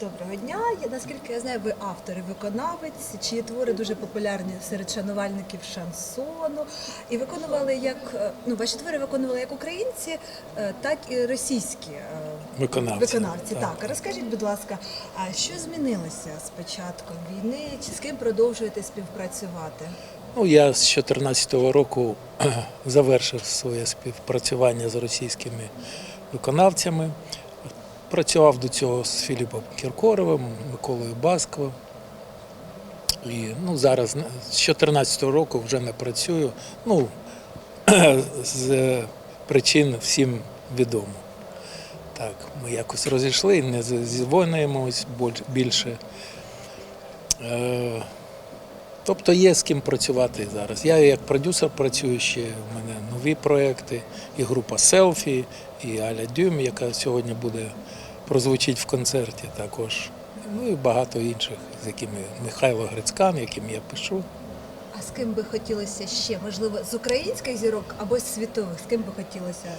Доброго дня. Я, наскільки я знаю, ви автор і виконавець, чиї твори дуже популярні серед шанувальників шансону. І виконували як е, ну ваші твори виконували як українці, е, так і російські е, Виконавці. виконавці. Так. Так. розкажіть, будь ласка, а що змінилося з початком війни? Чи з ким продовжуєте співпрацювати? Ну, я з 2014 року завершив своє співпрацювання з російськими виконавцями. Працював до цього з Філіпом Кіркоровим, Миколою Басковим. І ну, зараз з 2014 року вже не працюю. Ну, з причин всім відомо. Так, ми якось розійшли, не зізвонюємось більше. Е, Тобто є з ким працювати зараз. Я як продюсер працюю ще, в мене нові проекти, і група селфі, і Аля Дюм, яка сьогодні буде прозвучить в концерті також. Ну і багато інших, з якими Михайло Грицькан, яким я пишу. А з ким би хотілося ще? Можливо, з українських зірок або з світових? З ким би хотілося?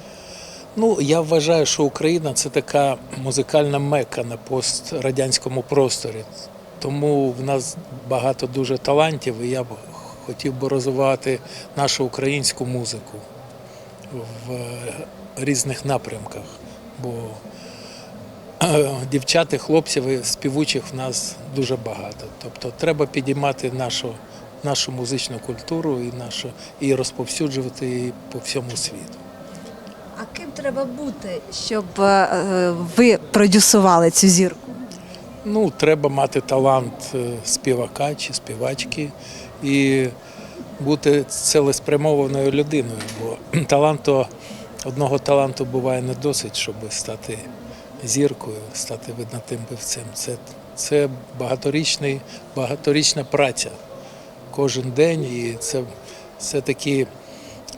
Ну, я вважаю, що Україна це така музикальна мекка на пострадянському просторі. Тому в нас багато дуже талантів, і я б хотів би розвивати нашу українську музику в різних напрямках. Бо е, дівчат і хлопців і співучих в нас дуже багато. Тобто треба підіймати нашу, нашу музичну культуру і, нашу, і розповсюджувати її по всьому світу. А ким треба бути, щоб е, ви продюсували цю зірку? Ну, треба мати талант е, співака чи співачки і бути цілеспрямованою людиною, бо таланту, одного таланту буває не досить, щоб стати зіркою, стати видатним певцем. Це, це багаторічний, багаторічна праця кожен день, і це, це такі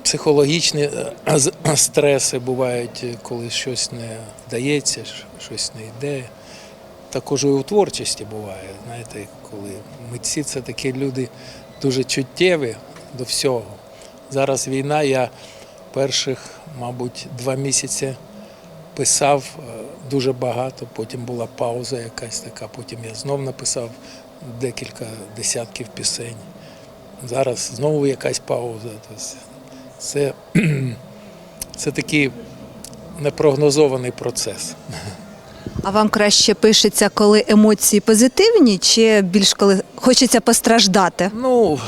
психологічні е, стреси бувають, коли щось не вдається, щось не йде також і у творчості буває. Знаєте, коли митці це такі люди дуже чуттєві до всього. Зараз війна, я перших, мабуть, два місяці писав е, дуже багато, потім була пауза якась така, потім я знов написав декілька десятків пісень. Зараз знову якась пауза. Тобто це, це такий непрогнозований процес. А вам краще пишеться, коли емоції позитивні, чи більш коли хочеться постраждати? Ну,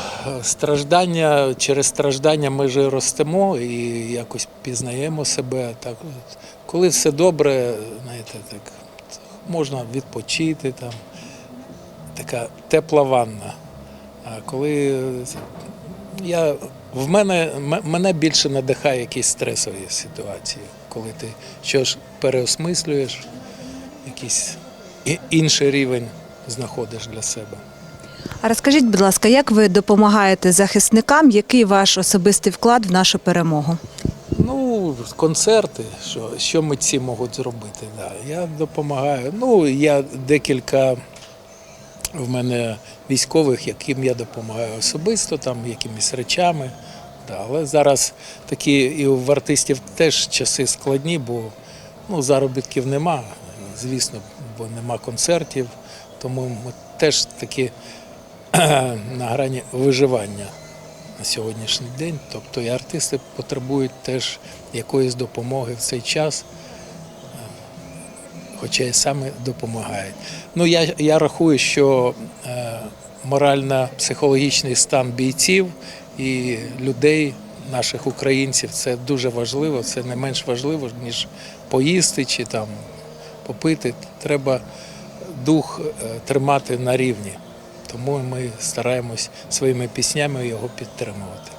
страждання через страждання ми ж ростемо і якось пізнаємо себе. Так, коли все добре, знаєте, так можна відпочити там, така тепла ванна. А коли я в мене мене більше надихає якісь стресові ситуації, коли ти щось переосмислюєш, якийсь інший рівень знаходиш для себе. А розкажіть, будь ласка, як ви допомагаєте захисникам? Який ваш особистий вклад в нашу перемогу? Ну, концерти, що, що митці можуть зробити. Да. Я допомагаю. Ну, я декілька в мене військових, яким я допомагаю особисто, там якимись речами. Да. Але зараз такі і в артистів теж часи складні, бо ну, заробітків нема, звісно, бо нема концертів. Тому ми теж такі на грані виживання на сьогоднішній день. Тобто і артисти потребують теж якоїсь допомоги в цей час, хоча і саме допомагають. Ну, я, я рахую, що е, морально-психологічний стан бійців і людей, наших українців, це дуже важливо, це не менш важливо, ніж поїсти чи там попити. Треба дух е, тримати на рівні. Тому ми стараємось своїми піснями його підтримувати.